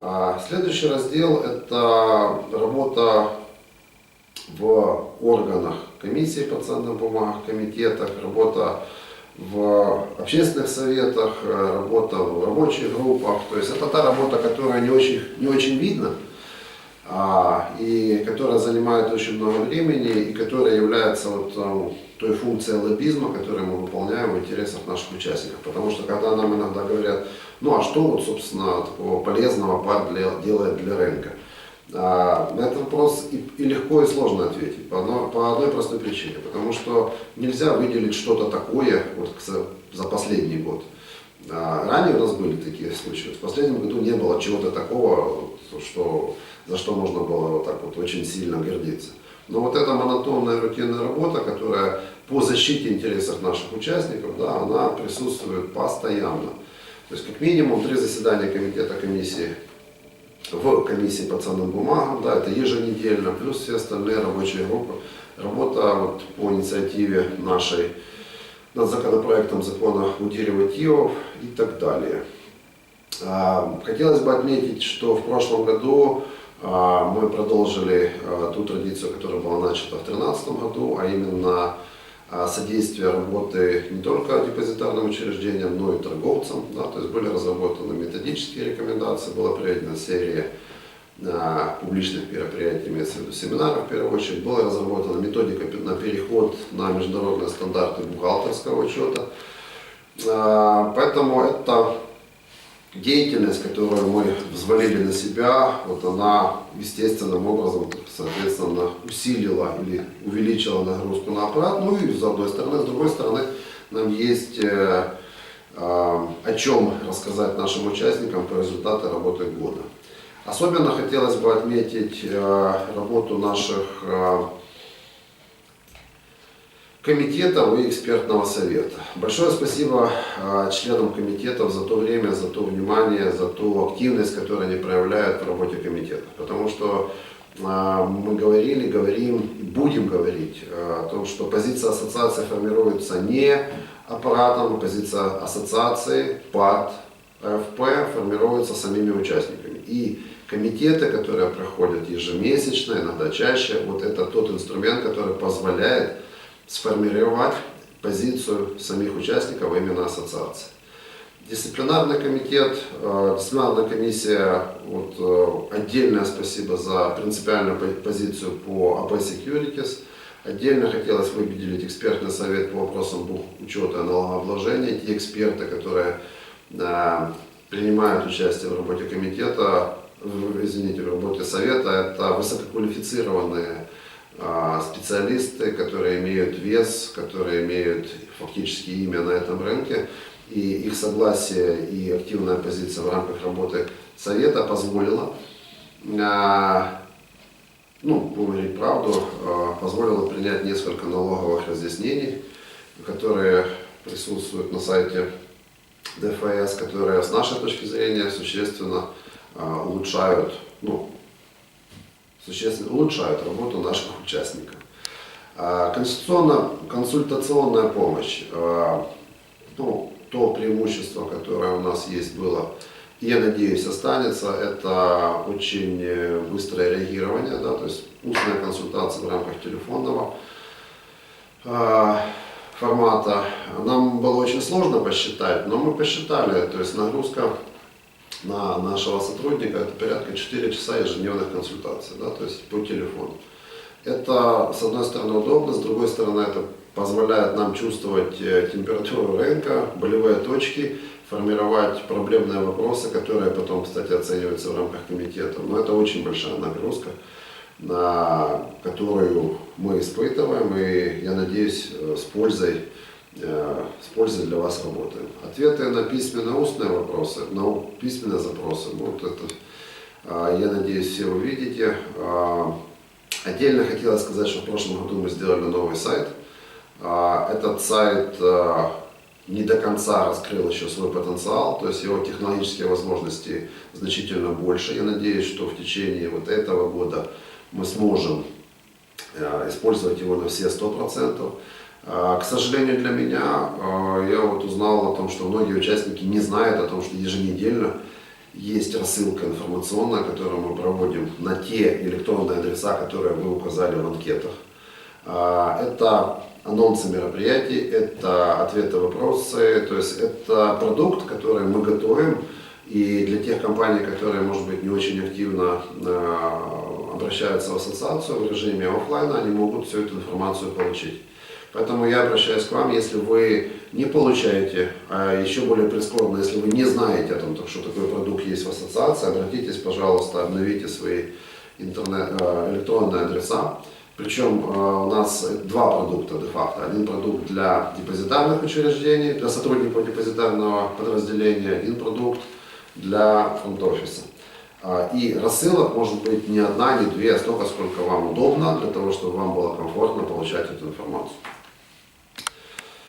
А Следующий раздел – это работа в органах комиссии по ценным бумагам, комитетах, работа в общественных советах, э, работа в рабочих группах. То есть это та работа, которая не очень, не очень видна, и которая занимает очень много времени, и которая является вот, э, той функцией лоббизма, которую мы выполняем в интересах наших участников. Потому что когда нам иногда говорят, ну а что вот, собственно, такого полезного пар для, делает для рынка? А, На этот вопрос и, и легко, и сложно ответить по одной, по одной простой причине. Потому что нельзя выделить что-то такое вот, за последний год. А, Ранее у нас были такие случаи. В последнем году не было чего-то такого, что, за что можно было вот так вот очень сильно гордиться. Но вот эта монотонная рутинная работа, которая по защите интересов наших участников, да, она присутствует постоянно. То есть как минимум три заседания комитета комиссии в комиссии по ценным бумагам, да, это еженедельно, плюс все остальные рабочие группы. Работа вот по инициативе нашей над законопроектом закона деривативов и так далее. А, Хотелось бы отметить, что в прошлом году а, мы продолжили а, ту традицию, которая была начата в 2013 году, а именно содействие работы не только депозитарным учреждениям, но и торговцам. Да, то есть были разработаны методические рекомендации, была проведена серия а, публичных мероприятий, имеется в виду семинаров в первую очередь, была разработана методика на переход на международные стандарты бухгалтерского учета. А, Поэтому это деятельность, которую мы взвалили на себя, вот она естественным образом, соответственно, усилила или увеличила нагрузку на аппарат. Ну и с одной стороны, с другой стороны, нам есть э, э, о чем рассказать нашим участникам по результату работы года. Особенно хотелось бы отметить э, работу наших э, комитетов и экспертного совета. Большое спасибо э, членам комитетов за то время, за то внимание, за ту активность, которую они проявляют в работе комитетов. Потому что мы говорили, говорим и будем говорить о том, что позиция ассоциации формируется не аппаратом, а позиция ассоциации, ПАРТ, РФП формируется самими участниками. И комитеты, которые проходят ежемесячно, иногда чаще, вот это тот инструмент, который позволяет сформировать позицию самих участников именно ассоциации. Дисциплинарный комитет, э, дисциплинарная комиссия, вот, э, отдельное спасибо за принципиальную по- позицию по AP Securities. Отдельно хотелось выделить экспертный совет по вопросам учета и налогообложения. Те эксперты, которые э, принимают участие в работе комитета, извините, в работе совета, это высококвалифицированные а, специалисты, которые имеют вес, которые имеют фактически имя на этом рынке, и их согласие и активная позиция в рамках работы Совета позволила, а, ну, говорить правду, а, позволила принять несколько налоговых разъяснений, которые присутствуют на сайте ДФС, которые с нашей точки зрения существенно улучшают, ну, существенно улучшают работу наших участников. А, Конституционно-консультационная помощь. а, Ну, то преимущество, которое у нас есть было, я надеюсь, останется, это очень э, быстрое реагирование, да, то есть устная консультация в рамках телефонного а, формата. Нам было очень сложно посчитать, но мы посчитали, то есть нагрузка на нашего сотрудника это порядка 4 часа ежедневных консультаций, да, то есть по телефону. Это, с одной стороны, удобно, с другой стороны, это позволяет нам чувствовать э, температуру рынка, болевые точки, формировать проблемные вопросы, которые потом, кстати, оцениваются в рамках комитета. Но это очень большая нагрузка, на которую мы испытываем, и, я надеюсь, э, с пользой с пользой для вас работаем. Ответы на письменные устные вопросы, на письменные запросы, вот это, а, я надеюсь, все увидите. А, Отдельно хотелось сказать, что в прошлом году мы сделали новый сайт. А, Этот сайт а, не до конца раскрыл еще свой потенциал, то есть его технологические возможности значительно больше. Я надеюсь, что в течение вот этого года мы сможем э, использовать его на все 100%. А, К сожалению для меня, а, я вот узнал о том, что многие участники не знают о том, что еженедельно есть рассылка информационная, которую мы проводим на те электронные адреса, которые вы указали в анкетах. А, Это анонсы мероприятий, это ответы на вопросы, то есть это продукт, который мы готовим, и для тех компаний, которые, может быть, не очень активно обращаются в ассоциацию в режиме офлайна, они могут всю эту информацию получить. Поэтому я обращаюсь к вам, если вы не получаете, а еще более прискорбно, если вы не знаете о том, что такой продукт есть в ассоциации, обратитесь, пожалуйста, обновите свои интернет, э, электронные адреса. Причем э, у нас два продукта де-факто. Один продукт для депозитарных учреждений, для сотрудников депозитарного подразделения, один продукт для фронт-офиса. А, И рассылок может быть не одна, не две, а столько, сколько вам удобно, для того, чтобы вам было комфортно получать эту информацию.